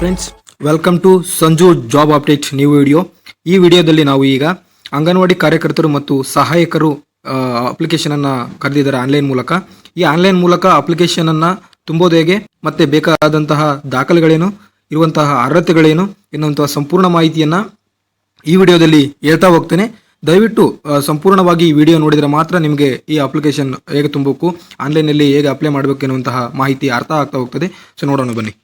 Friends welcome to Sanju job update new video ಈ ವಿಡಿಯೋದಲ್ಲಿ ನಾವು ಈಗ ಅಂಗನವಾಡಿ ಕಾರ್ಯಕರ್ತರು ಮತ್ತು ಸಹಾಯಕರು ಅಪ್ಲಿಕೇಶನ್ ಅನ್ನ ಕರೆದಿದ್ದಾರೆ ಆನ್ಲೈನ್ ಮೂಲಕ. ಈ ಆನ್ಲೈನ್ ಮೂಲಕ ಅಪ್ಲಿಕೇಶನ್ ಅನ್ನ ತುಂಬೋದು ಹೇಗೆ ಮತ್ತೆ ಬೇಕಾದಂತಹ ದಾಖಲೆಗಳೇನು, ಇರುವಂತಹ ಅರ್ಹತೆಗಳೇನು ಎನ್ನುವಂತಹ ಸಂಪೂರ್ಣ ಮಾಹಿತಿಯನ್ನ ಈ ವಿಡಿಯೋದಲ್ಲಿ ಹೇಳ್ತಾ ಹೋಗ್ತೇನೆ. ದಯವಿಟ್ಟು ಸಂಪೂರ್ಣವಾಗಿ ಈ ವಿಡಿಯೋ ನೋಡಿದರೆ ಮಾತ್ರ ನಿಮಗೆ ಈ ಅಪ್ಲಿಕೇಶನ್ ಹೇಗೆ ತುಂಬಬೇಕು ಆನ್ಲೈನಲ್ಲಿ ಹೇಗೆ ಅಪ್ಲೈ ಮಾಡಬೇಕು ಎನ್ನುವಂತಹ ಮಾಹಿತಿ ಅರ್ಥ ಆಗ್ತಾ ಹೋಗ್ತದೆ. ಸೊ ನೋಡೋಣ ಬನ್ನಿ.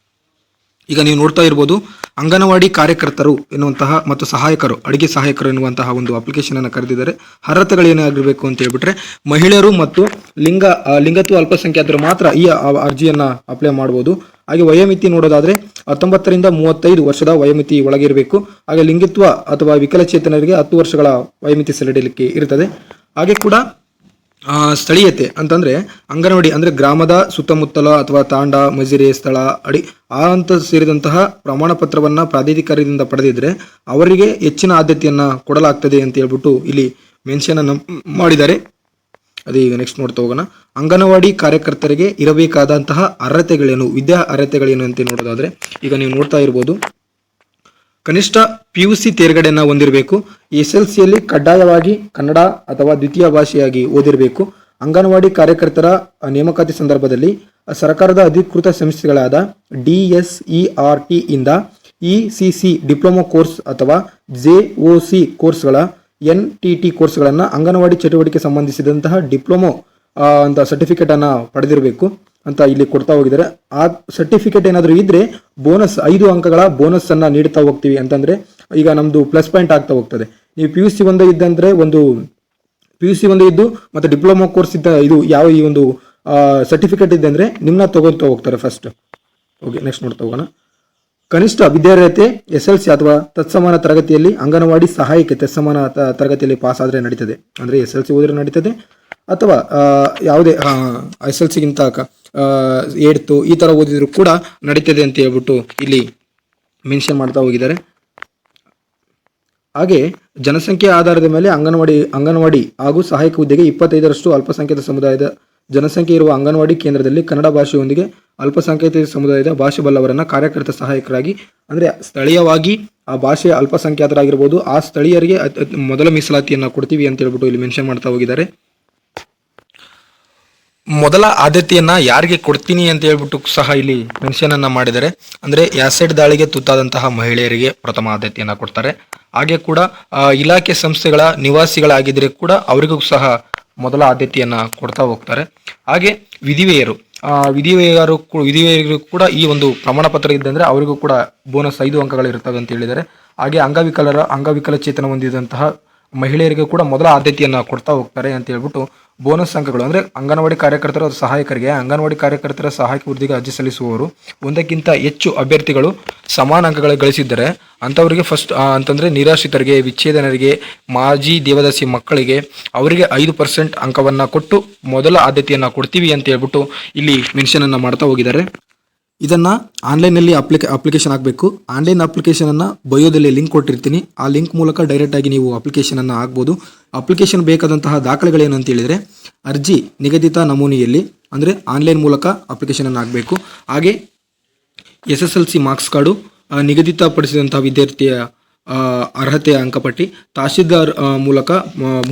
ಈಗ ನೀವು ನೋಡ್ತಾ ಇರ್ಬೋದು ಅಂಗನವಾಡಿ ಕಾರ್ಯಕರ್ತರು ಎನ್ನುವಂತಹ ಮತ್ತು ಸಹಾಯಕರು, ಅಡುಗೆ ಸಹಾಯಕರು ಎನ್ನುವಂತಹ ಒಂದು ಅಪ್ಲಿಕೇಶನ್ ಅನ್ನು ಕರೆದಿದ್ದಾರೆ. ಅರ್ಹತೆಗಳು ಏನಾಗಿರಬೇಕು ಅಂತ ಹೇಳ್ಬಿಟ್ರೆ ಮಹಿಳೆಯರು ಮತ್ತು ಲಿಂಗ ಲಿಂಗತ್ವ ಅಲ್ಪಸಂಖ್ಯಾತರು ಮಾತ್ರ ಈ ಅರ್ಜಿಯನ್ನು ಅಪ್ಲೈ ಮಾಡಬಹುದು ಹಾಗೆ ವಯೋಮಿತಿ ನೋಡೋದಾದ್ರೆ ಹತ್ತೊಂಬತ್ತರಿಂದ ಮೂವತ್ತೈದು ವರ್ಷದ ವಯೋಮಿತಿ ಒಳಗಿರಬೇಕು ಹಾಗೆ ಲಿಂಗತ್ವ ಅಥವಾ ವಿಕಲಚೇತನರಿಗೆ ಹತ್ತು ವರ್ಷಗಳ ವಯೋಮಿತಿ ಸೆಲೆಡಲಿಕ್ಕೆ ಇರುತ್ತದೆ ಹಾಗೆ ಕೂಡ ಸ್ಥಳೀಯತೆ ಅಂತಂದ್ರೆ ಅಂಗನವಾಡಿ ಅಂದ್ರೆ ಗ್ರಾಮದ ಸುತ್ತಮುತ್ತಲ ಅಥವಾ ತಾಂಡ, ಮಜಿರೆ, ಸ್ಥಳ, ಅಡಿ ಆ ಅಂತ ಸೇರಿದಂತಹ ಪ್ರಮಾಣ ಪತ್ರವನ್ನು ಪ್ರಾಧಿಕಾರದಿಂದ ಪಡೆದಿದ್ರೆ ಅವರಿಗೆ ಹೆಚ್ಚಿನ ಆದ್ಯತೆಯನ್ನು ಕೊಡಲಾಗ್ತದೆ ಅಂತ ಹೇಳ್ಬಿಟ್ಟು ಇಲ್ಲಿ ಮೆನ್ಷನ್ ಅನ್ನು ಮಾಡಿದ್ದಾರೆ. ಅದೇ ಈಗ ನೆಕ್ಸ್ಟ್ ನೋಡ್ತಾ ಹೋಗೋಣ. ಅಂಗನವಾಡಿ ಕಾರ್ಯಕರ್ತರಿಗೆ ಇರಬೇಕಾದಂತಹ ಅರ್ಹತೆಗಳೇನು? ವಿದ್ಯಾ ಅರ್ಹತೆಗಳೇನು ಅಂತ ನೋಡೋದಾದ್ರೆ ಈಗ ನೀವು ನೋಡ್ತಾ ಇರ್ಬೋದು. ಕನಿಷ್ಠ ಪಿ ಯು ಸಿ ತೇರ್ಗಡೆಯನ್ನು ಹೊಂದಿರಬೇಕು. ಎಸ್ ಎಲ್ ಸಿಯಲ್ಲಿ ಕಡ್ಡಾಯವಾಗಿ ಕನ್ನಡ ಅಥವಾ ದ್ವಿತೀಯ ಭಾಷೆಯಾಗಿ ಓದಿರಬೇಕು. ಅಂಗನವಾಡಿ ಕಾರ್ಯಕರ್ತರ ನೇಮಕಾತಿ ಸಂದರ್ಭದಲ್ಲಿ ಸರ್ಕಾರದ ಅಧಿಕೃತ ಸಂಸ್ಥೆಗಳಾದ D S E R T ಇಂದ E C C diploma course ಅಥವಾ ಜೆ ಒ ಸಿ ಕೋರ್ಸ್ಗಳ ಎನ್ ಟಿ ಟಿ ಕೋರ್ಸ್ಗಳನ್ನು ಅಂಗನವಾಡಿ ಚಟುವಟಿಕೆ ಸಂಬಂಧಿಸಿದಂತಹ ಡಿಪ್ಲೊಮೊ ಅಂತ ಸರ್ಟಿಫಿಕೇಟನ್ನು ಪಡೆದಿರಬೇಕು. ಅಂತ ಇಲ್ಲಿ ಕೊಡ್ತಾ ಹೋಗಿದ್ದಾರೆ. ಆ ಸರ್ಟಿಫಿಕೇಟ್ ಏನಾದರೂ ಇದ್ರೆ ಬೋನಸ್ ಐದು ಅಂಕಗಳ ಬೋನಸ್ ಅನ್ನ ನೀಡ್ತಾ ಹೋಗ್ತೀವಿ ಅಂತಂದ್ರೆ ಈಗ ನಮ್ದು ಪ್ಲಸ್ ಪಾಯಿಂಟ್ ಆಗ್ತಾ ಹೋಗ್ತದೆ. ನೀವು ಪಿ ಯು ಸಿ ಒಂದೇ ಇದ್ದಂದ್ರೆ ಒಂದು ಪಿ ಯು ಸಿ ಒಂದೇ ಇದ್ದು ಮತ್ತೆ ಡಿಪ್ಲೊಮಾ ಕೋರ್ಸ್ ಇದ್ದ ಇದು ಯಾವ ಈ ಒಂದು ಸರ್ಟಿಫಿಕೇಟ್ ಇದೆ ಅಂದರೆ ನಿಮ್ಮನ್ನ ತಗೊಳ್ತಾ ಹೋಗ್ತಾರೆ ಫಸ್ಟ್ ಓಕೆ ನೆಕ್ಸ್ಟ್ ನೋಡ್ತಾ ಹೋಗೋಣ. ಕನಿಷ್ಠ ವಿದ್ಯಾರ್ಹತೆ ಎಸ್ ಎಲ್ ಸಿ ಅಥವಾ ತತ್ಸಮಾನ ತರಗತಿಯಲ್ಲಿ ಅಂಗನವಾಡಿ ಸಹಾಯಕ ತತ್ಸಮಾನ ತರಗತಿಯಲ್ಲಿ ಪಾಸ್ ಆದರೆ ನಡೀತದೆ. ಅಂದರೆ ಎಸ್ ಎಲ್ ಸಿ ಓದಿದ್ರೆ ನಡೀತದೆ. ಅಥವಾ ಯಾವುದೇ ಎಸ್ ಎಲ್ ಸಿಗಿಂತ ಏಡ್ತು ಈ ಥರ ಓದಿದ್ರು ಕೂಡ ನಡೀತದೆ ಅಂತ ಹೇಳ್ಬಿಟ್ಟು ಇಲ್ಲಿ ಮೆನ್ಷನ್ ಮಾಡ್ತಾ ಹೋಗಿದ್ದಾರೆ. ಹಾಗೆ ಜನಸಂಖ್ಯೆ ಆಧಾರದ ಮೇಲೆ ಅಂಗನವಾಡಿ ಅಂಗನವಾಡಿ ಹಾಗೂ ಸಹಾಯಕ ಹುದ್ದೆಗೆ ಇಪ್ಪತ್ತೈದರಷ್ಟು ಅಲ್ಪಸಂಖ್ಯಾತ ಸಮುದಾಯದ, ಜನಸಂಖ್ಯೆ ಇರುವ ಅಂಗನವಾಡಿ ಕೇಂದ್ರದಲ್ಲಿ ಕನ್ನಡ ಭಾಷೆಯೊಂದಿಗೆ ಅಲ್ಪಸಂಖ್ಯಾತ ಸಮುದಾಯದ ಭಾಷೆ ಬಲ್ಲವರನ್ನ ಕಾರ್ಯಕರ್ತ ಸಹಾಯಕರಾಗಿ, ಅಂದ್ರೆ ಸ್ಥಳೀಯವಾಗಿ ಆ ಭಾಷೆಯ ಅಲ್ಪಸಂಖ್ಯಾತರಾಗಿರ್ಬೋದು, ಆ ಸ್ಥಳೀಯರಿಗೆ ಮೊದಲ ಮೀಸಲಾತಿಯನ್ನ ಕೊಡ್ತೀವಿ ಅಂತ ಹೇಳ್ಬಿಟ್ಟು ಇಲ್ಲಿ ಮೆನ್ಷನ್ ಮಾಡ್ತಾ ಹೋಗಿದ್ದಾರೆ. ಮೊದಲ ಆದ್ಯತೆಯನ್ನ ಯಾರಿಗೆ ಕೊಡ್ತೀನಿ ಅಂತ ಹೇಳ್ಬಿಟ್ಟು ಸಹ ಇಲ್ಲಿ ಮೆನ್ಷನ್ ಅನ್ನ ಮಾಡಿದರೆ ಅಂದ್ರೆ ಆಸಿಡ್ ದಾಳಿಗೆ ತುತ್ತಾದಂತಹ ಮಹಿಳೆಯರಿಗೆ ಪ್ರಥಮ ಆದ್ಯತೆಯನ್ನ ಕೊಡ್ತಾರೆ. ಹಾಗೆ ಕೂಡ ಇಲಾಖೆ ಸಂಸ್ಥೆಗಳ ನಿವಾಸಿಗಳಾಗಿದ್ರೆ ಕೂಡ ಅವರಿಗೂ ಸಹ ಮೊದಲ ಆದ್ಯತೆಯನ್ನ ಕೊಡ್ತಾ ಹೋಗ್ತಾರೆ. ಹಾಗೆ ವಿಧಿವೆಯರು ವಿಧಿವೆಯರು ವಿಧಿವೆಯರಿಗೂ ವಿಧಿವೆಯರು ಕೂಡ ಈ ಒಂದು ಪ್ರಮಾಣ ಪತ್ರ ಇದ್ದಂದ್ರೆ ಅವರಿಗೂ ಕೂಡ ಬೋನಸ್ ಐದು ಅಂಕಗಳು ಇರ್ತವೆ ಅಂತ ಹೇಳಿದ್ದಾರೆ. ಹಾಗೆ ಅಂಗವಿಕಲರ ಅಂಗವಿಕಲಚೇತನ ಹೊಂದಿದಂತಹ ಮಹಿಳೆಯರಿಗೆ ಕೂಡ ಮೊದಲ ಆದ್ಯತೆಯನ್ನ ಕೊಡ್ತಾ ಹೋಗ್ತಾರೆ ಅಂತ ಹೇಳ್ಬಿಟ್ಟು ಬೋನಸ್ ಅಂಕಗಳು. ಅಂದ್ರೆ ಅಂಗನವಾಡಿ ಕಾರ್ಯಕರ್ತರ ಸಹಾಯಕರಿಗೆ, ಅಂಗನವಾಡಿ ಕಾರ್ಯಕರ್ತರ ಸಹಾಯಕ ವೃದ್ಧಿಗೆ ಅರ್ಜಿ ಸಲ್ಲಿಸುವವರು ಒಂದಕ್ಕಿಂತ ಹೆಚ್ಚು ಅಭ್ಯರ್ಥಿಗಳು ಸಮಾನ ಅಂಕಗಳು ಗಳಿಸಿದ್ದರೆ, ಅಂಥವರಿಗೆ ಫಸ್ಟ್ ಅಂತಂದ್ರೆ ನಿರಾಶ್ರಿತರಿಗೆ, ವಿಚ್ಛೇದನರಿಗೆ, ಮಾಜಿ ದೇವದಾಸಿ ಮಕ್ಕಳಿಗೆ ಅವರಿಗೆ ಐದು ಪರ್ಸೆಂಟ್ ಅಂಕವನ್ನ ಕೊಟ್ಟು ಮೊದಲ ಆದ್ಯತೆಯನ್ನ ಕೊಡ್ತೀವಿ ಅಂತ ಹೇಳ್ಬಿಟ್ಟು ಇಲ್ಲಿ ಮೆನ್ಷನ್ ಅನ್ನ ಮಾಡ್ತಾ ಹೋಗಿದ್ದಾರೆ. ಇದನ್ನ ಆನ್ಲೈನಲ್ಲಿ ಅಪ್ಲಿಕೇ, ಅಪ್ಲಿಕೇಶನ್ ಹಾಕಬೇಕು. ಆನ್ಲೈನ್ ಅಪ್ಲಿಕೇಶನ್ ಅನ್ನ ಬಯೋದಲ್ಲಿ ಲಿಂಕ್ ಕೊಟ್ಟಿರ್ತೀನಿ. ಆ ಲಿಂಕ್ ಮೂಲಕ ಡೈರೆಕ್ಟ್ ಆಗಿ ನೀವು ಅಪ್ಲಿಕೇಶನ್ ಅನ್ನ ಹಾಕ್ಬೋದು. ಅಪ್ಲಿಕೇಶನ್ ಬೇಕಾದಂತಹ ದಾಖಲೆಗಳೇನು ಅಂತ ಹೇಳಿದ್ರೆ, ಅರ್ಜಿ ನಿಗದಿತ ನಮೂನೆಯಲ್ಲಿ, ಅಂದ್ರೆ ಆನ್ಲೈನ್ ಮೂಲಕ ಅಪ್ಲಿಕೇಶನ್ ಅನ್ನು ಹಾಕಬೇಕು. ಹಾಗೆ S S L C marks card ನಿಗದಿತಪಡಿಸಿದಂಥ ವಿದ್ಯಾರ್ಥಿಯ ಅರ್ಹತೆಯ ಅಂಕಪಟ್ಟಿ ತಹಶೀಲ್ದಾರ್ ಮೂಲಕ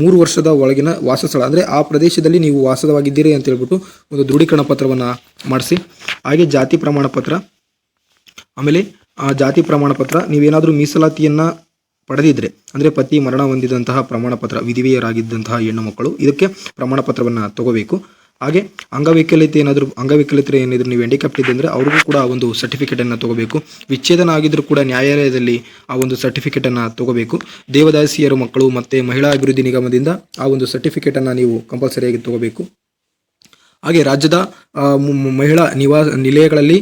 ಮೂರು ವರ್ಷದ ಒಳಗಿನ ವಾಸಸ್ಥಳ, ಅಂದರೆ ಆ ಪ್ರದೇಶದಲ್ಲಿ ನೀವು ವಾಸವಾಗಿದ್ದೀರಿ ಅಂತ ಹೇಳ್ಬಿಟ್ಟು ಒಂದು ದೃಢೀಕರಣ ಪತ್ರವನ್ನು ಮಾಡಿಸಿ. ಹಾಗೆ ಜಾತಿ ಪ್ರಮಾಣ ಪತ್ರ. ಆಮೇಲೆ, ಆ, ಜಾತಿ ಪ್ರಮಾಣ ಪತ್ರ, ನೀವೇನಾದರೂ ಮೀಸಲಾತಿಯನ್ನು ಪಡೆದಿದ್ರೆ, ಅಂದರೆ ಪತಿ ಮರಣ ಹೊಂದಿದಂತಹ ಪ್ರಮಾಣ ಪತ್ರ, ವಿಧಿವೆಯರಾಗಿದ್ದಂತಹ ಹೆಣ್ಣು ಇದಕ್ಕೆ ಪ್ರಮಾಣ ಪತ್ರವನ್ನು ತಗೋಬೇಕು. ಹಾಗೆ ಅಂಗವೈಕಲ್ಯತೆ ಏನಾದರೂ ಅಂಗವೈಕಲ್ಯತೆ ಏನಿದ್ರು ನೀವು ಹ್ಯಾಂಡಿಕ್ಯಾಪ್ಟ್ ಇದೆ ಅಂದರೆ ಅವ್ರಿಗೂ ಕೂಡ ಒಂದು ಸರ್ಟಿಫಿಕೇಟನ್ನು ತಗೋಬೇಕು. ವಿಚ್ಛೇದನ ಆಗಿದ್ದರೂ ಕೂಡ ನ್ಯಾಯಾಲಯದಲ್ಲಿ ಆ ಒಂದು ಸರ್ಟಿಫಿಕೇಟನ್ನು ತಗೋಬೇಕು. ದೇವದಾಸಿಯರು ಮಕ್ಕಳು ಮತ್ತು ಮಹಿಳಾ ಅಭಿವೃದ್ಧಿ ನಿಗಮದಿಂದ ಆ ಒಂದು ಸರ್ಟಿಫಿಕೇಟನ್ನು ನೀವು ಕಂಪಲ್ಸರಿಯಾಗಿ ತಗೋಬೇಕು. ಹಾಗೆ ರಾಜ್ಯದ ಆ, ಮಹಿಳಾ ನಿವಾಸ ನಿಲಯಗಳಲ್ಲಿ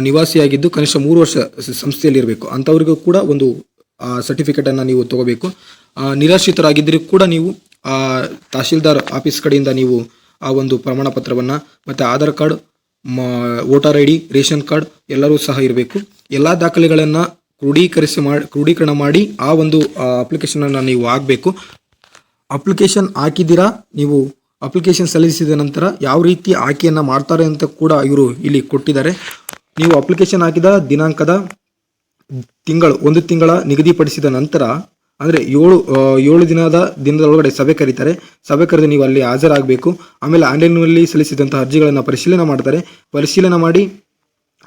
ನಿವಾಸಿಯಾಗಿದ್ದು ಕನಿಷ್ಠ ಮೂರು ವರ್ಷ ಸಂಸ್ಥೆಯಲ್ಲಿರಬೇಕು ಅಂಥವ್ರಿಗೂ ಕೂಡ ಒಂದು ಸರ್ಟಿಫಿಕೇಟನ್ನು ನೀವು ತಗೋಬೇಕು. ಆ, ನಿರಾಶ್ರಿತರಾಗಿದ್ದರೂ ಕೂಡ ನೀವು ಆ, ತಹಶೀಲ್ದಾರ್ ಆಫೀಸ್ ಕಡೆಯಿಂದ ನೀವು ಆ ಒಂದು ಪ್ರಮಾಣ ಪತ್ರವನ್ನು ಮತ್ತು Aadhaar card voter I D, ration card ಎಲ್ಲರೂ ಸಹ ಇರಬೇಕು. ಎಲ್ಲ ದಾಖಲೆಗಳನ್ನು ಕ್ರೋಢೀಕರಿಸಿ ಮಾಡಿ ಕ್ರೋಢೀಕರಣ ಮಾಡಿ ಆ ಒಂದು ಅಪ್ಲಿಕೇಶನನ್ನು ನೀವು ಹಾಕಬೇಕು. ಅಪ್ಲಿಕೇಶನ್ ಹಾಕಿದ್ದೀರಾ? ನೀವು ಅಪ್ಲಿಕೇಶನ್ ಸಲ್ಲಿಸಿದ ನಂತರ ಯಾವ ರೀತಿ ಆಯ್ಕೆಯನ್ನು ಮಾಡ್ತಾರೆ ಅಂತ ಕೂಡ ಇವರು ಇಲ್ಲಿ ಕೊಟ್ಟಿದ್ದಾರೆ. ನೀವು ಅಪ್ಲಿಕೇಶನ್ ಹಾಕಿದ ದಿನಾಂಕದ ತಿಂಗಳು, ಒಂದು ತಿಂಗಳ ನಿಗದಿಪಡಿಸಿದ ನಂತರ ಅಂದರೆ ಏಳು ಏಳು ದಿನದ ದಿನದೊಳಗಡೆ ಸಭೆ ಕರೀತಾರೆ. ಸಭೆ ಕರೆದು ನೀವು ಅಲ್ಲಿ ಹಾಜರಾಗಬೇಕು. ಆಮೇಲೆ ಆನ್ಲೈನ್ನಲ್ಲಿ ಸಲ್ಲಿಸಿದಂಥ ಅರ್ಜಿಗಳನ್ನು ಪರಿಶೀಲನೆ ಮಾಡ್ತಾರೆ. ಪರಿಶೀಲನೆ ಮಾಡಿ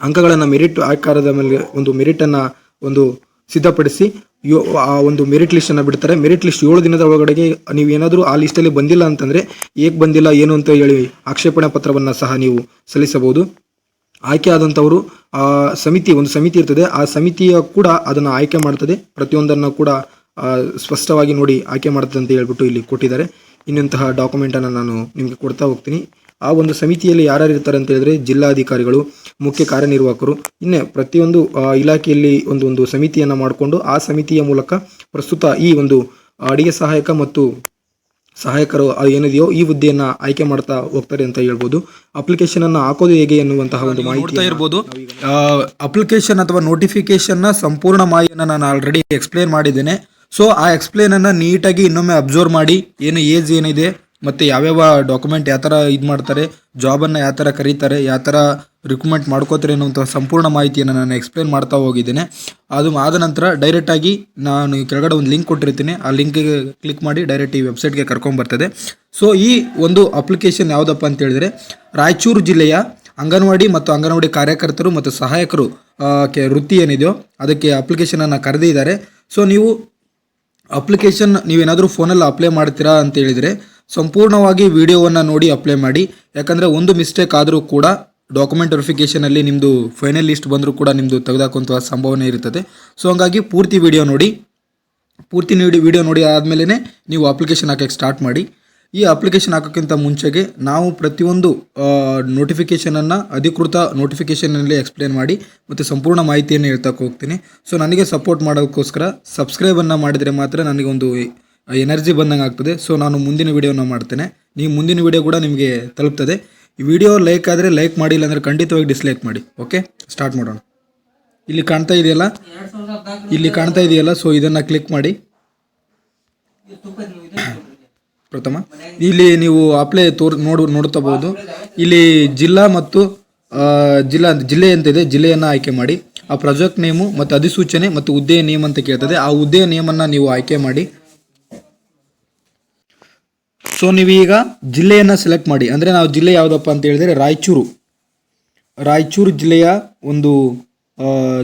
ಅಂಕಗಳನ್ನು ಮೆರಿಟ್ ಆಕಾರದ ಮೇಲೆ ಒಂದು ಮೆರಿಟನ್ನು ಒಂದು ಸಿದ್ಧಪಡಿಸಿ, ಯೋ- ಆ ಒಂದು ಮೆರಿಟ್ ಲಿಸ್ಟನ್ನು ಬಿಡ್ತಾರೆ. ಮೆರಿಟ್ ಲಿಸ್ಟ್ ಏಳು ದಿನದ ಒಳಗಡೆಗೆ ನೀವು ಏನಾದರೂ ಆ ಲಿಸ್ಟಲ್ಲಿ ಬಂದಿಲ್ಲ ಅಂತಂದರೆ ಏಕೆ ಬಂದಿಲ್ಲ, ಏನು ಅಂತ ಹೇಳಿ ಆಕ್ಷೇಪಣೆ ಪತ್ರವನ್ನು ಸಹ ನೀವು ಸಲ್ಲಿಸಬಹುದು. ಆಯ್ಕೆ ಆದಂಥವರು ಸಮಿತಿ, ಒಂದು ಸಮಿತಿ ಇರ್ತದೆ. ಆ ಸಮಿತಿಯ ಕೂಡ ಅದನ್ನು ಆಯ್ಕೆ ಮಾಡ್ತದೆ. ಪ್ರತಿಯೊಂದನ್ನು ಕೂಡ ಸ್ಪಷ್ಟವಾಗಿ ನೋಡಿ ಆಯ್ಕೆ ಮಾಡುತ್ತೆ ಅಂತ ಹೇಳ್ಬಿಟ್ಟು ಇಲ್ಲಿ ಕೊಟ್ಟಿದ್ದಾರೆ. ಇನ್ನಂತಹ ಡಾಕ್ಯುಮೆಂಟನ್ನು ನಾನು ನಿಮಗೆ ಕೊಡ್ತಾ ಹೋಗ್ತೀನಿ. ಆ ಒಂದು ಸಮಿತಿಯಲ್ಲಿ ಯಾರ್ಯಾರು ಇರ್ತಾರೆ ಅಂತ ಹೇಳಿದ್ರೆ ಜಿಲ್ಲಾಧಿಕಾರಿಗಳು ಮುಖ್ಯ ಕಾರ್ಯನಿರ್ವಾಹಕರು ಇನ್ನೇ ಪ್ರತಿಯೊಂದು ಇಲಾಖೆಯಲ್ಲಿ ಒಂದು ಒಂದು ಸಮಿತಿಯನ್ನು ಮಾಡಿಕೊಂಡು ಆ ಸಮಿತಿಯ ಮೂಲಕ ಪ್ರಸ್ತುತ ಈ ಒಂದು ಅಡಿಗೆ ಸಹಾಯಕ ಮತ್ತು ಸಹಾಯಕರು ಏನಿದೆಯೋ ಈ ಹುದ್ದೆಯನ್ನು ಆಯ್ಕೆ ಮಾಡ್ತಾ ಹೋಗ್ತಾರೆ ಅಂತ ಹೇಳ್ಬೋದು. ಅಪ್ಲಿಕೇಶನ್ ಅನ್ನು ಹಾಕೋದು ಹೇಗೆ ಎನ್ನುವಂತಹ ಒಂದು ಮಾಹಿತಿ ಇರ್ಬೋದು. ಅಪ್ಲಿಕೇಶನ್ ಅಥವಾ ನೋಟಿಫಿಕೇಶನ್ನ ಸಂಪೂರ್ಣ ಮಾಹಿತಿಯನ್ನು ನಾನು ಆಲ್ರೆಡಿ ಎಕ್ಸ್ಪ್ಲೇನ್ ಮಾಡಿದ್ದೇನೆ. ಸೊ ಆ ಎಕ್ಸ್ಪ್ಲೇನನ್ನು ನೀಟಾಗಿ ಇನ್ನೊಮ್ಮೆ ಅಬ್ಸರ್ವ್ ಮಾಡಿ, ಏನು ಏಜ್ ಏನಿದೆ, ಮತ್ತೆ ಯಾವ್ಯಾವ ಡಾಕ್ಯುಮೆಂಟ್ ಯಾವ ಥರ ಇದು ಮಾಡ್ತಾರೆ ಜಾಬನ್ನು ಯಾವ ಥರ ಕರೀತಾರೆ, ಯಾವ ಥರ ರಿಕ್ರೂಟ್ಮೆಂಟ್ ಮಾಡ್ಕೋತಾರೆ ಅನ್ನುವಂಥ ಸಂಪೂರ್ಣ ಮಾಹಿತಿಯನ್ನು ನಾನು ಎಕ್ಸ್ಪ್ಲೇನ್ ಮಾಡ್ತಾ ಹೋಗಿದ್ದೇನೆ. ಅದು ಆದ ನಂತರ ಡೈರೆಕ್ಟಾಗಿ ನಾನು ಕೆಳಗಡೆ ಒಂದು ಲಿಂಕ್ ಕೊಟ್ಟಿರ್ತೀನಿ. ಆ ಲಿಂಕಿಗೆ ಕ್ಲಿಕ್ ಮಾಡಿ ಡೈರೆಕ್ಟ್ ಈ ವೆಬ್ಸೈಟ್ಗೆ ಕರ್ಕೊಂಬರ್ತದೆ ಸೊ ಈ ಒಂದು ಅಪ್ಲಿಕೇಶನ್ ಯಾವುದಪ್ಪ ಅಂತ ಹೇಳಿದರೆ, ರಾಯಚೂರು ಜಿಲ್ಲೆಯ ಅಂಗನವಾಡಿ ಮತ್ತು ಅಂಗನವಾಡಿ ಕಾರ್ಯಕರ್ತರು ಮತ್ತು ಸಹಾಯಕರು ಕೆ ವೃತ್ತಿ ಏನಿದೆಯೋ, ಅದಕ್ಕೆ ಅಪ್ಲಿಕೇಶನನ್ನು ಕರೆದಿದ್ದಾರೆ. ಸೊ ನೀವು ಅಪ್ಲಿಕೇಶನ್ ನೀವೇನಾದರೂ ಫೋನಲ್ಲಿ ಅಪ್ಲೈ ಮಾಡ್ತೀರಾ ಅಂತ ಹೇಳಿದರೆ ಸಂಪೂರ್ಣವಾಗಿ ವಿಡಿಯೋವನ್ನು ನೋಡಿ ಅಪ್ಲೈ ಮಾಡಿ. ಯಾಕಂದರೆ ಒಂದು ಮಿಸ್ಟೇಕ್ ಆದರೂ ಕೂಡ ಡಾಕ್ಯುಮೆಂಟ್ ವೆರಿಫಿಕೇಷನಲ್ಲಿ ನಿಮ್ಮದು ಫೈನಲ್ ಲಿಸ್ಟ್ ಬಂದರೂ ಕೂಡ ನಿಮ್ಮದು ತೆಗೆದಾಕುವಂಥ ಸಂಭಾವನೆ ಇರುತ್ತದೆ ಸೊ ಹಂಗಾಗಿ ಪೂರ್ತಿ ವಿಡಿಯೋ ನೋಡಿ. ಪೂರ್ತಿ ನೋಡಿ ವಿಡಿಯೋ ನೋಡಿ ಆದಮೇಲೆ ನೀವು ಅಪ್ಲಿಕೇಶನ್ ಹಾಕಕ್ಕೆ ಸ್ಟಾರ್ಟ್ ಮಾಡಿ. ಈ ಅಪ್ಲಿಕೇಶನ್ ಹಾಕೋಕ್ಕಿಂತ ಮುಂಚೆಗೆ ನಾವು ಪ್ರತಿಯೊಂದು ನೋಟಿಫಿಕೇಷನನ್ನು ಅಧಿಕೃತ ನೋಟಿಫಿಕೇಷನಲ್ಲಿ ಎಕ್ಸ್ಪ್ಲೇನ್ ಮಾಡಿ ಮತ್ತು ಸಂಪೂರ್ಣ ಮಾಹಿತಿಯನ್ನು ಹೇಳ್ತಾ ಹೋಗ್ತೀನಿ. ಸೊ ನನಗೆ ಸಪೋರ್ಟ್ ಮಾಡೋಕ್ಕೋಸ್ಕರ ಸಬ್ಸ್ಕ್ರೈಬನ್ನು ಮಾಡಿದರೆ ಮಾತ್ರ ನನಗೊಂದು ಒಂದು ಎನರ್ಜಿ ಬಂದಂಗೆ ಆಗ್ತದೆ. ಸೊ ನಾನು ಮುಂದಿನ ವೀಡಿಯೋನ ಮಾಡ್ತೇನೆ. ನೀವು ಮುಂದಿನ ವೀಡಿಯೋ ಕೂಡ ನಿಮಗೆ ತಲುಪ್ತದೆ. ಈ ವಿಡಿಯೋ ಲೈಕ್ ಆದರೆ ಲೈಕ್ ಮಾಡಿ ಅಂದರೆ ಖಂಡಿತವಾಗಿ ಡಿಸ್ಲೈಕ್ ಮಾಡಿ. ಓಕೆ ಸ್ಟಾರ್ಟ್ ಮಾಡೋಣ. ಇಲ್ಲಿ ಕಾಣ್ತಾ ಇದೆಯಲ್ಲ? ಇಲ್ಲಿ ಕಾಣ್ತಾ ಇದೆಯಲ್ಲ? ಸೊ ಇದನ್ನು ಕ್ಲಿಕ್ ಮಾಡಿ. ಪ್ರಥಮ. ಇಲ್ಲಿ ನೀವು ಅಪ್ಲೈ ತೋರ್, ನೋಡು ನೋಡ್ತಬಹುದು ಇಲ್ಲಿ ಜಿಲ್ಲಾ ಮತ್ತು ಜಿಲ್ಲಾ, ಜಿಲ್ಲೆ ಅಂತ ಇದೆ, ಜಿಲ್ಲೆಯನ್ನು ಆಯ್ಕೆ ಮಾಡಿ. ಆ ಪ್ರಾಜೆಕ್ಟ್ ನೇಮು ಮತ್ತು ಅಧಿಸೂಚನೆ ಮತ್ತು ಹುದ್ದೆಯ ನೇಮ್ ಅಂತ ಕೇಳ್ತದೆ. ಆ ಹುದ್ದೆಯ ನೇಮನ್ನು ನೀವು ಆಯ್ಕೆ ಮಾಡಿ. ಸೊ ನೀವೀಗ ಜಿಲ್ಲೆಯನ್ನು ಸೆಲೆಕ್ಟ್ ಮಾಡಿ. ಅಂದರೆ ನಾವು ಜಿಲ್ಲೆ ಯಾವುದಪ್ಪ ಅಂತ ಹೇಳಿದರೆ ರಾಯಚೂರು. ರಾಯಚೂರು ಜಿಲ್ಲೆಯ ಒಂದು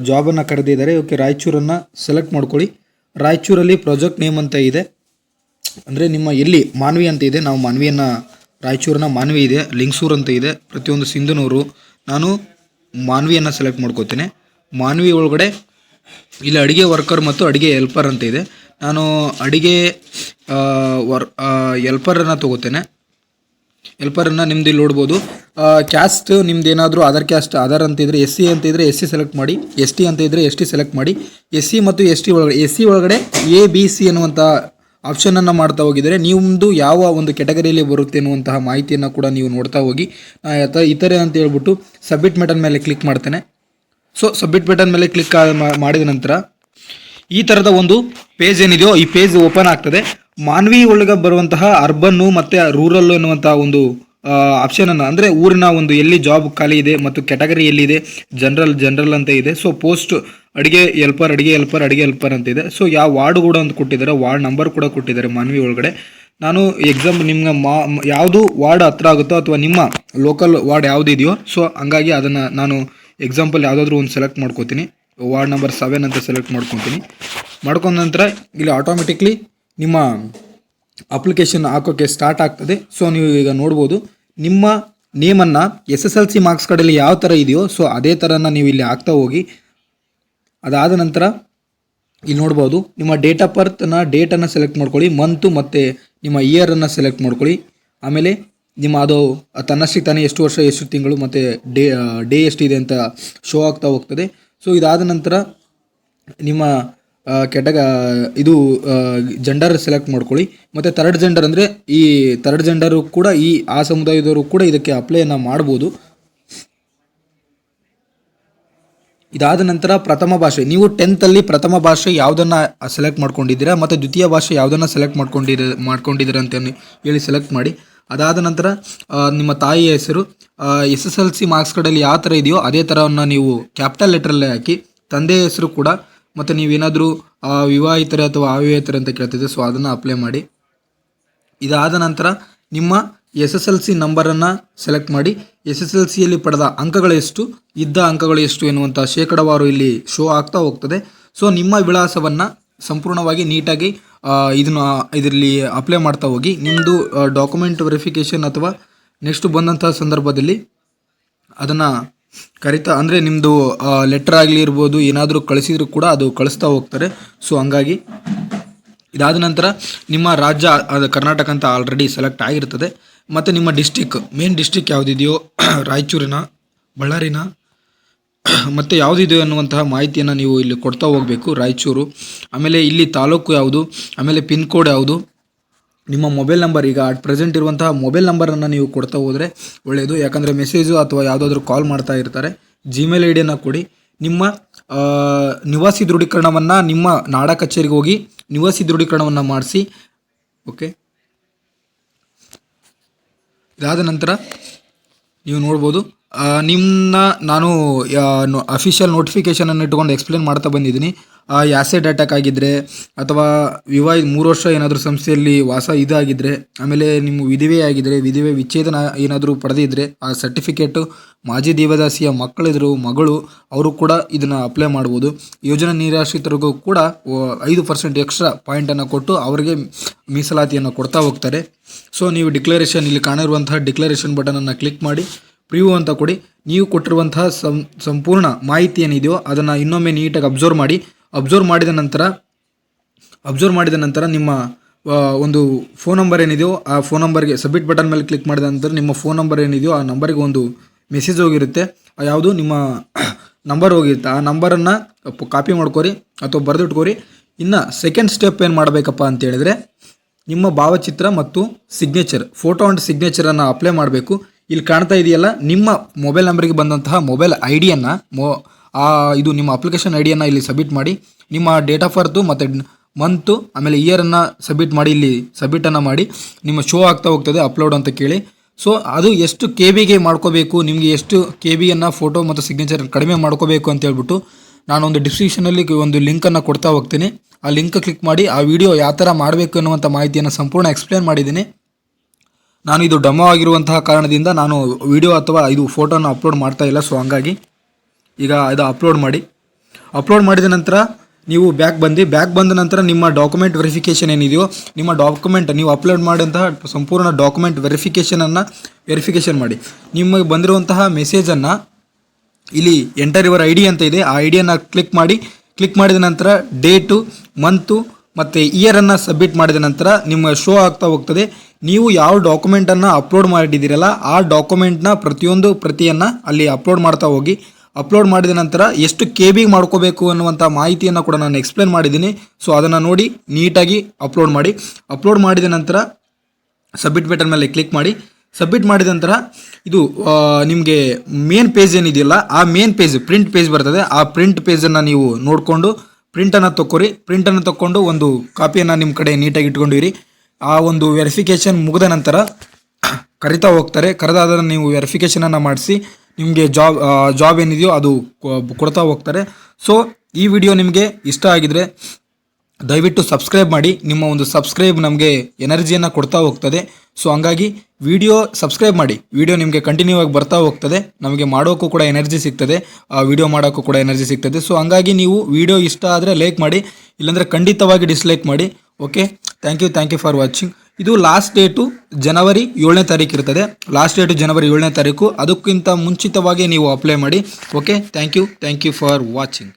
ಜಾಬನ್ನು ಕರೆದಿದ್ದಾರೆ. ಓಕೆ ರಾಯಚೂರನ್ನು ಸೆಲೆಕ್ಟ್ ಮಾಡ್ಕೊಳ್ಳಿ. ರಾಯಚೂರಲ್ಲಿ ಪ್ರಾಜೆಕ್ಟ್ ನೇಮ್ ಅಂತ ಇದೆ. ಅಂದರೆ ನಿಮ್ಮ ಎಲ್ಲಿ ಮಾನ್ವಿ ಅಂತ ಇದೆ, ನಾವು ಮಾನ್ವಿಯನ್ನು, ರಾಯಚೂರಿನ ಮಾನ್ವಿ ಇದೆ, ಲಿಂಗ್ಸೂರ್ ಅಂತ ಇದೆ, ಪ್ರತಿಯೊಂದು ಸಿಂಧನೂರು, ನಾನು ಮಾನ್ವಿಯನ್ನು ಸೆಲೆಕ್ಟ್ ಮಾಡ್ಕೋತೀನಿ. ಮಾನ್ವಿ ಒಳಗಡೆ ಇಲ್ಲಿ ಅಡುಗೆ ವರ್ಕರ್ ಮತ್ತು ಅಡುಗೆ ಹೆಲ್ಪರ್ ಅಂತ ಇದೆ. ನಾನು ಅಡುಗೆ ವರ್ ಎಲ್ಪರನ್ನು ತಗೋತೇನೆ. ಎಲ್ಪರನ್ನು ನಿಮ್ದು ಇಲ್ಲಿ ನೋಡ್ಬೋದು. ಕ್ಯಾಸ್ಟ್ ನಿಮ್ದು ಏನಾದರೂ ಆಧಾರ್ ಕ್ಯಾಸ್ಟ್ ಆಧಾರ್ ಅಂತ ಇದ್ರೆ ಎಸ್ ಸಿ ಅಂತ ಇದ್ದರೆ ಎಸ್ ಸಿ ಸೆಲೆಕ್ಟ್ ಮಾಡಿ ಎಸ್ ಟಿ ಅಂತ ಇದ್ದರೆ ಎಸ್ ಟಿ ಸೆಲೆಕ್ಟ್ ಮಾಡಿ ಎಸ್ ಸಿ ಮತ್ತು ಎಸ್ ಟಿ ಒಳಗಡೆ ಎಸ್ ಸಿ ಒಳಗಡೆ ಎ ಬಿ ಸಿ ಅನ್ನುವಂಥ ಆಪ್ಷನನ್ನು ಮಾಡ್ತಾ ಹೋಗಿದರೆ ನಿಮ್ಮದು ಯಾವ ಒಂದು ಕೆಟಗರಿಯಲ್ಲಿ ಬರುತ್ತೆ ಅನ್ನುವಂತಹ ಮಾಹಿತಿಯನ್ನು ಕೂಡ ನೀವು ನೋಡ್ತಾ ಹೋಗಿ. ಇತರೆ ಅಂತ ಹೇಳ್ಬಿಟ್ಟು ಸಬ್ಮಿಟ್ ಬಟನ್ ಮೇಲೆ ಕ್ಲಿಕ್ ಮಾಡ್ತೇನೆ. ಸೊ ಸಬ್ಮಿಟ್ ಬಟನ್ ಮೇಲೆ ಕ್ಲಿಕ್ ಮಾಡಿದ ನಂತರ ಈ ಥರದ ಒಂದು ಪೇಜ್ ಏನಿದೆಯೋ ಈ ಪೇಜ್ ಓಪನ್ ಆಗ್ತದೆ. ಮಾನ್ವಿ ಒಳಗೆ ಬರುವಂತಹ ಅರ್ಬನ್ನು ಮತ್ತು ರೂರಲ್ ಎನ್ನುವಂತಹ ಒಂದು ಆಪ್ಷನ್ ಅನ್ನು, ಅಂದರೆ ಊರಿನ ಒಂದು ಎಲ್ಲಿ ಜಾಬ್ ಖಾಲಿ ಇದೆ ಮತ್ತು ಕ್ಯಾಟಗರಿ ಎಲ್ಲಿದೆ ಜನರಲ್ ಜನರಲ್ ಅಂತ ಇದೆ. ಸೊ ಪೋಸ್ಟ್ ಅಡಿಗೆ ಹೆಲ್ಪರ್ ಅಡಿಗೆ ಹೆಲ್ಪರ್ ಅಡಿಗೆ ಹೆಲ್ಪರ್ ಅಂತ ಇದೆ. ಸೊ ಯಾವ ವಾರ್ಡ್ ಕೂಡ ಅಂತ ಕೊಟ್ಟಿದ್ದಾರೆ, ವಾರ್ಡ್ ನಂಬರ್ ಕೂಡ ಕೊಟ್ಟಿದ್ದಾರೆ ಮಾನ್ವಿ ಒಳಗಡೆ. ನಾನು ಎಕ್ಸಾಂಪಲ್ ನಿಮ್ಗೆ ಮಾ, ಯಾವುದು ವಾರ್ಡ್ ಹತ್ರ ಆಗುತ್ತೋ ಅಥವಾ ನಿಮ್ಮ ಲೋಕಲ್ ವಾರ್ಡ್ ಯಾವುದಿದೆಯೋ ಸೊ ಹಂಗಾಗಿ ಅದನ್ನು ನಾನು ಎಕ್ಸಾಂಪಲ್ ಯಾವುದಾದ್ರೂ ಒಂದು ಸೆಲೆಕ್ಟ್ ಮಾಡ್ಕೋತೀನಿ. ವಾರ್ಡ್ ನಂಬರ್ ಸೆವೆನ್ ಅಂತ ಸೆಲೆಕ್ಟ್ ಮಾಡ್ಕೊತೀನಿ. ಮಾಡ್ಕೊಂಡ ನಂತರ ಇಲ್ಲಿ ಆಟೋಮೆಟಿಕ್ಲಿ ನಿಮ್ಮ ಅಪ್ಲಿಕೇಶನ್ ಹಾಕೋಕ್ಕೆ ಸ್ಟಾರ್ಟ್ ಆಗ್ತದೆ. ಸೊ ನೀವು ಈಗ ನೋಡ್ಬೋದು. ನಿಮ್ಮ ನೇಮನ್ನು S S L C marks ಕಡೆಯಲ್ಲಿ ಯಾವ ಥರ ಇದೆಯೋ ಸೊ ಅದೇ ಥರನ ನೀವು ಇಲ್ಲಿ ಹಾಕ್ತಾ ಹೋಗಿ. ಅದಾದ ನಂತರ ಇಲ್ಲಿ ನೋಡ್ಬೋದು, ನಿಮ್ಮ ಡೇಟ್ ಆಫ್ ಬರ್ತ್ನ ಡೇಟನ್ನು ಸೆಲೆಕ್ಟ್ ಮಾಡ್ಕೊಳ್ಳಿ ಮಂತು ಮತ್ತು ನಿಮ್ಮ ಇಯರನ್ನು ಸೆಲೆಕ್ಟ್ ಮಾಡ್ಕೊಳ್ಳಿ. ಆಮೇಲೆ ನಿಮ್ಮ ಅದು ತನ್ನಷ್ಟಕ್ಕೆ ತಾನೇ ಎಷ್ಟು ವರ್ಷ, ಎಷ್ಟು ತಿಂಗಳು, ಮತ್ತು ಡೇ ಡೇ ಎಷ್ಟಿದೆ ಅಂತ ಶೋ ಆಗ್ತಾ ಹೋಗ್ತದೆ. ಸೊ ಇದಾದ ನಂತರ ನಿಮ್ಮ ಕೆಟಗ, ಇದು ಜೆಂಡರ್ ಸೆಲೆಕ್ಟ್ ಮಾಡ್ಕೊಳ್ಳಿ. ಮತ್ತು ಥರ್ಡ್ ಜೆಂಡರ್ ಅಂದರೆ ಈ ಥರ್ಡ್ ಜೆಂಡರು ಕೂಡ ಈ ಆ ಸಮುದಾಯದವರು ಕೂಡ ಇದಕ್ಕೆ ಅಪ್ಲೈಯನ್ನು ಮಾಡ್ಬೋದು. ಇದಾದ ನಂತರ ಪ್ರಥಮ ಭಾಷೆ. ನೀವು ಟೆಂತಲ್ಲಿ ಪ್ರಥಮ ಭಾಷೆ ಯಾವುದನ್ನು ಸೆಲೆಕ್ಟ್ ಮಾಡ್ಕೊಂಡಿದ್ದೀರಾ ಮತ್ತು ದ್ವಿತೀಯ ಭಾಷೆ ಯಾವುದನ್ನು ಸೆಲೆಕ್ಟ್ ಮಾಡ್ಕೊಂಡಿರ ಮಾಡ್ಕೊಂಡಿದ್ದೀರಾ ಅಂತ ಹೇಳಿ ಸೆಲೆಕ್ಟ್ ಮಾಡಿ. ಅದಾದ ನಂತರ ನಿಮ್ಮ ತಾಯಿಯ ಹೆಸರು S S L C marks ಕಡೆಯಲ್ಲಿ ಯಾವ ಥರ ಇದೆಯೋ ಅದೇ ಥರವನ್ನು ನೀವು ಕ್ಯಾಪಿಟಲ್ ಲೆಟ್ರಲ್ಲೇ ಹಾಕಿ. ತಂದೆಯ ಹೆಸರು ಕೂಡ ಮತ್ತು ನೀವೇನಾದರೂ ವಿವಾಹಿತರೆ ಅಥವಾ ಅವಿವಾಹಿತರ ಅಂತ ಕೇಳ್ತಿದ್ದೆ ಸೊ ಅದನ್ನು ಅಪ್ಲೈ ಮಾಡಿ. ಇದಾದ ನಂತರ ನಿಮ್ಮ ಎಸ್ ಎಸ್ ಎಲ್ ಸಿ ನಂಬರನ್ನು ಸೆಲೆಕ್ಟ್ ಮಾಡಿ. ಎಸ್ ಎಸ್ ಎಲ್ ಸಿಯಲ್ಲಿ ಪಡೆದ ಅಂಕಗಳು ಎಷ್ಟು? ಇದ್ದ ಅಂಕಗಳು ಎಷ್ಟು ಎನ್ನುವಂಥ ಶೇಕಡವಾರು ಇಲ್ಲಿ ಶೋ ಆಗ್ತಾ ಹೋಗ್ತದೆ. ಸೊ ನಿಮ್ಮ ವಿಳಾಸವನ್ನು ಸಂಪೂರ್ಣವಾಗಿ ನೀಟಾಗಿ ಇದನ್ನು, ಇದರಲ್ಲಿ ಅಪ್ಲೈ ಮಾಡ್ತಾ ಹೋಗಿ. ನಿಮ್ಮದು ಡಾಕ್ಯುಮೆಂಟ್ ವೆರಿಫಿಕೇಷನ್ ಅಥವಾ ನೆಕ್ಸ್ಟ್ ಬಂದಂಥ ಸಂದರ್ಭದಲ್ಲಿ ಅದನ್ನು ಕರಿತಾ, ಅಂದರೆ ನಿಮ್ಮದು ಲೆಟರ್ ಆಗಲಿ ಇರ್ಬೋದು, ಏನಾದರೂ ಕಳಿಸಿದ್ರು ಕೂಡ ಅದು ಕಳಿಸ್ತಾ ಹೋಗ್ತಾರೆ. ಸೊ ಹಂಗಾಗಿ ಇದಾದ ನಂತರ ನಿಮ್ಮ ರಾಜ್ಯ, ಅದು ಕರ್ನಾಟಕ ಅಂತ ಆಲ್ರೆಡಿ ಸೆಲೆಕ್ಟ್ ಆಗಿರ್ತದೆ. ಮತ್ತು ನಿಮ್ಮ ಡಿಸ್ಟಿಕ್ ಮೇನ್ ಡಿಸ್ಟಿಕ್ ಯಾವುದಿದೆಯೋ, ರಾಯಚೂರಿನ, ಬಳ್ಳಾರಿನ, ಮತ್ತು ಯಾವುದಿದೆ ಅನ್ನುವಂತಹ ಮಾಹಿತಿಯನ್ನು ನೀವು ಇಲ್ಲಿ ಕೊಡ್ತಾ ಹೋಗಬೇಕು, ರಾಯಚೂರು. ಆಮೇಲೆ ಇಲ್ಲಿ ತಾಲೂಕು ಯಾವುದು? ಆಮೇಲೆ ಪಿನ್ ಕೋಡ್ ಯಾವುದು? ನಿಮ್ಮ ಮೊಬೈಲ್ ನಂಬರ್, ಈಗ ಅಟ್ ಪ್ರೆಸೆಂಟ್ ಇರುವಂತಹ ಮೊಬೈಲ್ ನಂಬರನ್ನು ನೀವು ಕೊಡ್ತಾ ಹೋದರೆ ಒಳ್ಳೆಯದು ಯಾಕಂದರೆ ಮೆಸೇಜು ಅಥವಾ ಯಾವುದಾದ್ರೂ ಕಾಲ್ ಮಾಡ್ತಾ ಇರ್ತಾರೆ ಜಿಮೇಲ್ ಐ ಡಿಯನ್ನು ಕೊಡಿ. ನಿಮ್ಮ ನಿವಾಸಿ ದೃಢೀಕರಣವನ್ನು ನಿಮ್ಮ ನಾಡ ಕಚೇರಿಗೆ ಹೋಗಿ ನಿವಾಸಿ ದೃಢೀಕರಣವನ್ನು ಮಾಡಿಸಿ. ಓಕೆ ಇದಾದ ನಂತರ ನೀವು ನೋಡ್ಬೋದು. ನಿಮ್ಮನ್ನ ನಾನು ಅಫಿಷಿಯಲ್ ನೋಟಿಫಿಕೇಷನನ್ನು ಇಟ್ಕೊಂಡು ಎಕ್ಸ್ಪ್ಲೇನ್ ಮಾಡ್ತಾ ಬಂದಿದ್ದೀನಿ. ಆ್ಯಸಿಡ್ ಅಟ್ಯಾಕ್ ಆಗಿದ್ದರೆ ಅಥವಾ ವಿವಾಹ, ಮೂರು ವರ್ಷ ಏನಾದರೂ ಸಂಸ್ಥೆಯಲ್ಲಿ ವಾಸ ಇದಾಗಿದ್ದರೆ ಆಮೇಲೆ ನಿಮ್ಮ ವಿಧಿವೆ ಆಗಿದ್ದರೆ ವಿಧಿವೆ ವಿಚ್ಛೇದನ ಏನಾದರೂ ಪಡೆದಿದ್ದರೆ ಆ ಸರ್ಟಿಫಿಕೇಟು ಮಾಜಿ ದೇವದಾಸಿಯ ಮಕ್ಕಳಿದ್ರು, ಮಗಳು, ಅವರು ಕೂಡ ಇದನ್ನು ಅಪ್ಲೈ ಮಾಡ್ಬೋದು. ಯೋಜನಾ ನಿರಾಶ್ರಿತರಿಗೂ ಕೂಡ ಐದು ಪರ್ಸೆಂಟ್ ಎಕ್ಸ್ಟ್ರಾ ಪಾಯಿಂಟನ್ನು ಕೊಟ್ಟು ಅವರಿಗೆ ಮೀಸಲಾತಿಯನ್ನು ಕೊಡ್ತಾ ಹೋಗ್ತಾರೆ. ಸೊ ನೀವು ಡಿಕ್ಲರೇಷನ್ ಇಲ್ಲಿ ಕಾಣಿರುವಂತಹ ಡಿಕ್ಲರೇಷನ್ ಬಟನನ್ನು ಕ್ಲಿಕ್ ಮಾಡಿ ಪ್ರಿವ್ಯೂ ಅಂತ ಕೊಡಿ. ನೀವು ಕೊಟ್ಟಿರುವಂತಹ ಸಂ, ಸಂಪೂರ್ಣ ಮಾಹಿತಿ ಏನಿದೆಯೋ ಅದನ್ನು ಇನ್ನೊಮ್ಮೆ ನೀಟಾಗಿ ಅಬ್ಸರ್ವ್ ಮಾಡಿ. ಅಬ್ಸರ್ವ್ ಮಾಡಿದ ನಂತರ, ಅಬ್ಸರ್ವ್ ಮಾಡಿದ ನಂತರ ನಿಮ್ಮ ಒಂದು ಫೋನ್ ನಂಬರ್ ಏನಿದೆಯೋ ಆ ಫೋನ್ ನಂಬರ್ಗೆ ಸಬ್ಮಿಟ್ ಬಟನ್ ಮೇಲೆ ಕ್ಲಿಕ್ ಮಾಡಿದ ನಂತರ ನಿಮ್ಮ ಫೋನ್ ನಂಬರ್ ಏನಿದೆಯೋ ಆ ನಂಬರಿಗೆ ಒಂದು ಮೆಸೇಜ್ ಹೋಗಿರುತ್ತೆ. ಯಾವುದು? ನಿಮ್ಮ ನಂಬರ್ ಹೋಗಿರುತ್ತೆ. ಆ ನಂಬರನ್ನು ಕಾಪಿ ಮಾಡ್ಕೋರಿ ಅಥವಾ ಬರೆದಿಟ್ಕೋರಿ. ಇನ್ನು ಸೆಕೆಂಡ್ ಸ್ಟೆಪ್ ಏನು ಮಾಡಬೇಕಪ್ಪ ಅಂತ ಹೇಳಿದ್ರೆ, ನಿಮ್ಮ ಭಾವಚಿತ್ರ ಮತ್ತು ಸಿಗ್ನೇಚರ್, ಫೋಟೋ ಆ್ಯಂಡ್ ಸಿಗ್ನೇಚರನ್ನು ಅಪ್ಲೈ ಮಾಡಬೇಕು. ಇಲ್ಲಿ ಕಾಣ್ತಾ ಇದೆಯಲ್ಲ, ನಿಮ್ಮ ಮೊಬೈಲ್ ನಂಬರಿಗೆ ಬಂದಂತಹ ಮೊಬೈಲ್ ಐ ಡಿಯನ್ನು ಮೊ, ಆ, ಇದು ನಿಮ್ಮ ಅಪ್ಲಿಕೇಶನ್ ಐ ಡಿಯನ್ನು ಇಲ್ಲಿ ಸಬ್ಮಿಟ್ ಮಾಡಿ, ನಿಮ್ಮ ಡೇಟ್ ಆಫ್ ಬರ್ತು ಮತ್ತು ಮಂತು ಆಮೇಲೆ ಇಯರನ್ನು ಸಬ್ಮಿಟ್ ಮಾಡಿ, ಇಲ್ಲಿ ಸಬ್ಮಿಟನ್ನು ಮಾಡಿ, ನಿಮ್ಮ ಶೋ ಆಗ್ತಾ ಹೋಗ್ತದೆ ಅಪ್ಲೋಡ್ ಅಂತ ಕೇಳಿ. ಸೊ ಅದು ಎಷ್ಟು ಕೆ ಬಿಗೆ ಮಾಡ್ಕೋಬೇಕು, ನಿಮಗೆ ಎಷ್ಟು ಕೆ ಬಿಯನ್ನು ಫೋಟೋ ಮತ್ತು ಸಿಗ್ನೇಚರ್ ಕಡಿಮೆ ಮಾಡ್ಕೋಬೇಕು ಅಂತ ಹೇಳ್ಬಿಟ್ಟು ನಾನೊಂದು ಡಿಸ್ಕ್ರಿಪ್ಷನಲ್ಲಿ ಒಂದು ಲಿಂಕನ್ನು ಕೊಡ್ತಾ ಹೋಗ್ತೀನಿ. ಆ ಲಿಂಕ್ ಕ್ಲಿಕ್ ಮಾಡಿ, ಆ ವಿಡಿಯೋ ಯಾವ ಥರ ಮಾಡಬೇಕು ಅನ್ನುವಂಥ ಮಾಹಿತಿಯನ್ನು ಸಂಪೂರ್ಣ ಎಕ್ಸ್ಪ್ಲೇನ್ ಮಾಡಿದ್ದೀನಿ. ನಾನು ಇದು ಡಮೋ ಆಗಿರುವಂತಹ ಕಾರಣದಿಂದ ನಾನು ವಿಡಿಯೋ ಅಥವಾ ಇದು ಫೋಟೋನ ಅಪ್ಲೋಡ್ ಮಾಡ್ತಾ ಇಲ್ಲ ಸೊ ಹಂಗಾಗಿ ಈಗ ಇದು ಅಪ್ಲೋಡ್ ಮಾಡಿ. ಅಪ್ಲೋಡ್ ಮಾಡಿದ ನಂತರ ನೀವು ಬ್ಯಾಕ್ ಬಂದು. ಬ್ಯಾಕ್ ಬಂದ ನಂತರ ನಿಮ್ಮ ಡಾಕ್ಯುಮೆಂಟ್ ವೆರಿಫಿಕೇಷನ್ ಏನಿದೆಯೋ, ನಿಮ್ಮ ಡಾಕ್ಯುಮೆಂಟ್ ನೀವು ಅಪ್ಲೋಡ್ ಮಾಡಿದಂತಹ ಸಂಪೂರ್ಣ ಡಾಕ್ಯುಮೆಂಟ್ ವೆರಿಫಿಕೇಷನನ್ನು ವೆರಿಫಿಕೇಷನ್ ಮಾಡಿ. ನಿಮಗೆ ಬಂದಿರುವಂತಹ ಮೆಸೇಜನ್ನು ಇಲ್ಲಿ ಎಂಟರ್ ಇವರ್ ಐ ಅಂತ ಇದೆ. ಆ ಐ ಕ್ಲಿಕ್ ಮಾಡಿ. ಕ್ಲಿಕ್ ಮಾಡಿದ ನಂತರ ಡೇಟು ಮಂತು ಮತ್ತು ಇಯರನ್ನು ಸಬ್ಮಿಟ್ ಮಾಡಿದ ನಂತರ ನಿಮ್ಮ ಶೋ ಆಗ್ತಾ ಹೋಗ್ತದೆ. ನೀವು ಯಾವ ಡಾಕ್ಯುಮೆಂಟನ್ನು ಅಪ್ಲೋಡ್ ಮಾಡಿದ್ದೀರಲ್ಲ, ಆ ಡಾಕ್ಯುಮೆಂಟ್ನ ಪ್ರತಿಯೊಂದು ಪ್ರತಿಯನ್ನು ಅಲ್ಲಿ ಅಪ್ಲೋಡ್ ಮಾಡ್ತಾ ಹೋಗಿ. ಅಪ್ಲೋಡ್ ಮಾಡಿದ ನಂತರ ಎಷ್ಟು ಕೆ ಬಿಗೆ ಮಾಡ್ಕೋಬೇಕು ಅನ್ನುವಂಥ ಮಾಹಿತಿಯನ್ನು ಕೂಡ ನಾನು ಎಕ್ಸ್ಪ್ಲೇನ್ ಮಾಡಿದ್ದೀನಿ. ಸೊ ಅದನ್ನು ನೋಡಿ ನೀಟಾಗಿ ಅಪ್ಲೋಡ್ ಮಾಡಿ. ಅಪ್ಲೋಡ್ ಮಾಡಿದ ನಂತರ ಸಬ್ಮಿಟ್ ಬಟನ್ ಮೇಲೆ ಕ್ಲಿಕ್ ಮಾಡಿ. ಸಬ್ಮಿಟ್ ಮಾಡಿದ ನಂತರ ಇದು ನಿಮಗೆ ಮೇನ್ ಪೇಜ್ ಏನಿದೆಯಲ್ಲ, ಆ ಮೇನ್ ಪೇಜ್ ಪ್ರಿಂಟ್ ಪೇಜ್ ಬರ್ತದೆ. ಆ ಪ್ರಿಂಟ್ ಪೇಜನ್ನು ನೀವು ನೋಡಿಕೊಂಡು ಪ್ರಿಂಟನ್ನು ತೊಗೊರಿ ಪ್ರಿಂಟನ್ನು ತಕ್ಕೊಂಡು ಒಂದು ಕಾಪಿಯನ್ನು ನಿಮ್ಮ ಕಡೆ ನೀಟಾಗಿ ಇಟ್ಕೊಂಡಿರಿ. ಆ ಒಂದು ವೆರಿಫಿಕೇಷನ್ ಮುಗಿದ ನಂತರ ಕರಿತಾ ಹೋಗ್ತಾರೆ. ಕರೆದಾದ ನೀವು ವೆರಿಫಿಕೇಷನನ್ನು ಮಾಡಿಸಿ, ನಿಮಗೆ ಜಾಬ್ ಜಾಬ್ ಏನಿದೆಯೋ ಅದು ಕೊಡ್ತಾ ಹೋಗ್ತಾರೆ. ಸೊ ಈ ವಿಡಿಯೋ ನಿಮಗೆ ಇಷ್ಟ ಆಗಿದ್ರೆ ದಯವಿಟ್ಟು ಸಬ್ಸ್ಕ್ರೈಬ್ ಮಾಡಿ. ನಿಮ್ಮ ಒಂದು ಸಬ್ಸ್ಕ್ರೈಬ್ ನಮಗೆ ಎನರ್ಜಿಯನ್ನು ಕೊಡ್ತಾ ಹೋಗ್ತದೆ. ಸೊ ಹಂಗಾಗಿ ವಿಡಿಯೋ ಸಬ್ಸ್ಕ್ರೈಬ್ ಮಾಡಿ. ವಿಡಿಯೋ ನಿಮಗೆ ಕಂಟಿನ್ಯೂ ಆಗಿ ಬರ್ತಾ ಹೋಗ್ತದೆ. ನಮಗೆ ಮಾಡೋಕ್ಕೂ ಕೂಡ ಎನರ್ಜಿ ಸಿಗ್ತದೆ. ಆ ವಿಡಿಯೋ ಮಾಡೋಕ್ಕೂ ಕೂಡ ಎನರ್ಜಿ ಸಿಗ್ತದೆ. ಸೊ ಹಂಗಾಗಿ ನೀವು ವಿಡಿಯೋ ಇಷ್ಟ ಆದರೆ ಲೈಕ್ ಮಾಡಿ. ಇಲ್ಲಾಂದರೆ ಖಂಡಿತವಾಗಿ ಡಿಸ್ಲೈಕ್ ಮಾಡಿ. Okay thank you thank you for watching ಇದು ಲಾಸ್ಟ್ ಡೇಟು ಜನವರಿ ಏಳನೇ ತಾರೀಕು ಇರ್ತದೆ. ಲಾಸ್ಟ್ ಡೇಟು ಜನವರಿ ಏಳನೇ ತಾರೀಕು. ಅದಕ್ಕಿಂತ ಮುಂಚಿತವಾಗಿ ನೀವು ಅಪ್ಲೈ ಮಾಡಿ. Okay thank you thank you for watching